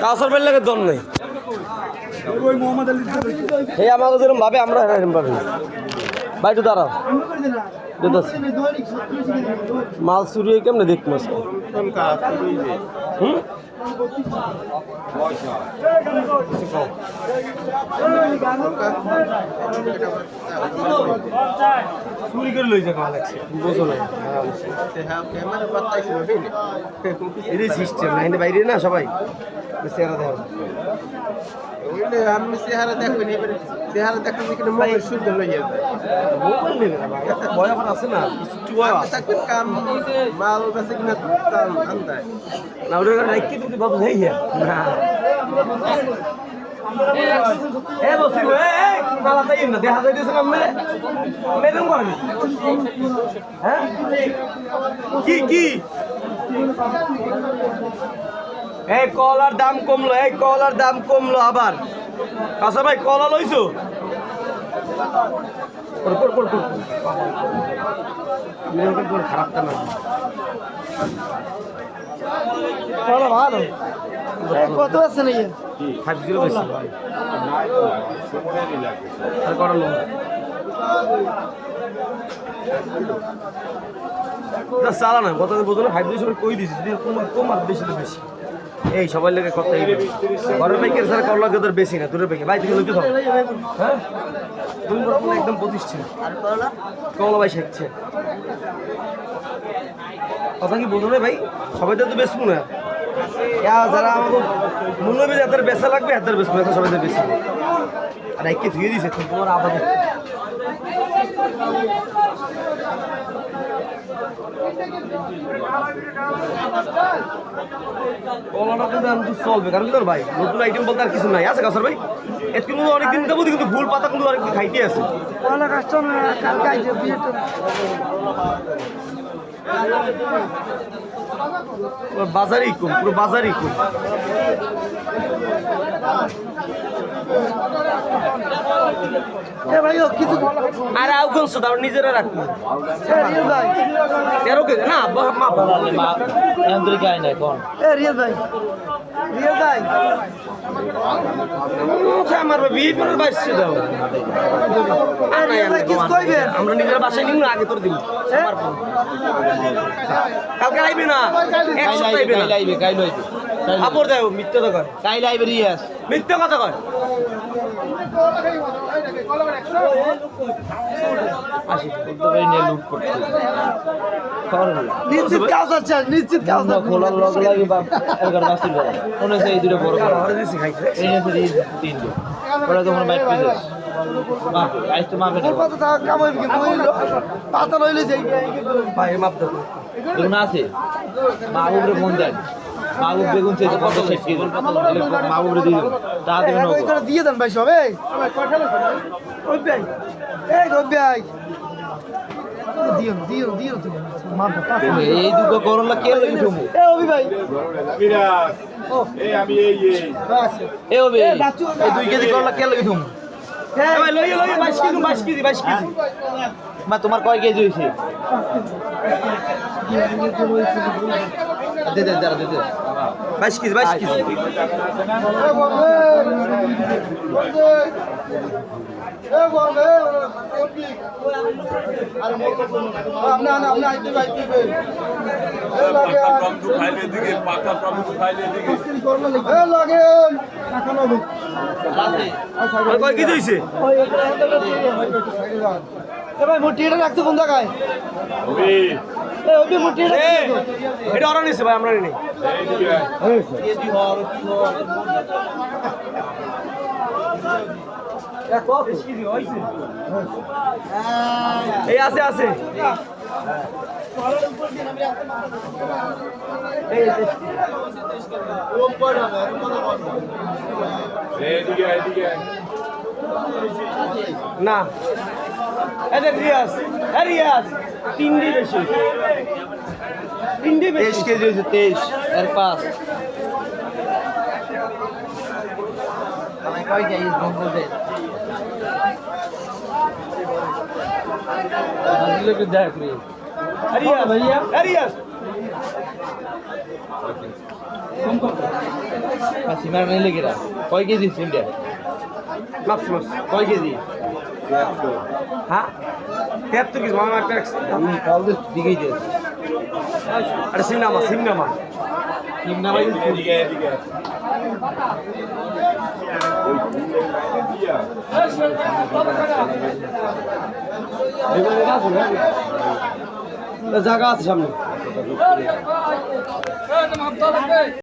কাউসার bell লাগে দম নেই। এই আমাকে যেরকম ভাবে আমরা এরকম ভাবে বাইটু দাঁড়াও। মাল চুরি হয়ে কেমনে দেখব হুম? চুরি করে লই যাবে লাগছে না সিস্টেম বাইরে না সবাই? চেহারা দেওয়া আমি চেহারা দেখবেন এবারে চেহারা দেখবেন এখানে মোবাইল শুদ্ধ লইয়া যায়। মোবাইল নেবে না ভাই। এত ভয় আমার আছে না কিছু ভয় আছে। থাকবেন কাম মাল বেচে কিনা দাম আন্দায় না ওটা রাখতে দিতে বাবু হেই হ্যাঁ না। এ বসি এ এ তাই না দেখা যাইতেছে না মেরে? মেরুম করবি হ্যাঁ? কি কি? এই কলার দাম কমলো এই কলার দাম কমলো আবার। আচ্ছা ভাই কলা লইছো? খারাপটা না ভালো। কত আছে নাকি? ফাইভ জিরো বেশি আর করালো না চালা না গত বোঝো ফাইভ জিরো কই কমার কমার বেশি তো বেশি। এই সবাই লেগে কথা এই ঘরের বাইকের স্যার করলা তোর বেশি না দূরের বাইকে বাইক থেকে লোকে হ্যাঁ? তুমি একদম পঁচিশ ছিল। কমলা? ভাই শেখছে কথা কি বোঝো ভাই? সবাই তো বেশবো না ইয়া যারা আমাকে মূল্য বেশি হাতের বেচা লাগবে হাতের বেশ বেচা সবাই বেশি। আর একে ধুয়ে দিছে তো তোমার আবার কলাটা কিন্তু আমি তো চলবে কারণ কি ভাই নতুন আইটেম বলতে আর কিছু নাই। আছে কাছার ভাই? এর কিন্তু অনেকদিন দেবো কিন্তু ফুল পাতা কিন্তু অনেকদিন খাইতে আছে। কালকে আইছে বাজারই কম পুরো বাজারই কম। আর আউ কোন সুদা? নিজেরা রাখব। তেরো কেজি না মা এ রিয়াল ভাই। রিয়াল ভাই। আমার বিয়ে করে বাইশে দাও নাই আমরা নিজের বাসায় নিব না আগে তোর দিব কালকে আইবে না? এক সপ্তাহ আইবে না? আপর দেও মিথ্যে তো কয়। মিথ্যে কথা কয়। আসি নিশ্চিত কাজ আছে নিশ্চিত কাজ আছে। খোলার লগ লাগে বা এগারো বাসির মনে হচ্ছে এই দুটো বড় বড়। ঘরে দিছি খাইতে এই হচ্ছে এই ওরা তখন বাইক পেয়েছে মা আইস তো মাপে পাতা লইলে যাই। ভাই মাপ আছে? মাহবুবরে ফোন দেন মাহবুব বেগুন চেয়েছে পঞ্চাশ ষাট কেজি মাহবুবরে দিয়ে দেবেন তা দেবেন দিয়ে দেন ভাই সব এই। ভাই এই ওই দিও দিও দিও তুমি এই দুটো করলা কে লাগি তুমি এ ওবি ভাই। এ ওবে এ বাচ্চু এই দুই কেজি করলা কে লাগি তুমি হ্যাঁ। ভাই লই লই 22 কেজি 22 কেজি 22 কেজি। মা তোমার কয় কেজি হয়েছে দে দে দে দে। 22 কেজি 22 কেজি। কয় কেজি হইছে? এ ভাই মুটিটা রাখতে কোন জায়গায়? এটা অর্ডার নিছে ভাই আমরা নেই এই আছে আছে। না। এই দেখ রিয়াজ এই রিয়াজ তিনটি বেশি। তিনটি তেইশ কেজি হয়েছে তেইশ। এর পাঁচ। দেখ রিয়াজ ভাইয়া। রিয়াজ। খাসি মারা নাই কয় কেজি সিমটা মাপছি মাপছি কয় কেজি? হ্যাঁ তেহাত্তর কিছু একটা রাখছি। আমি কাউকে দিকেই দিয়েছি আরে সিমনামা সিমনামা নাম্বার জায়গা আছে সামনে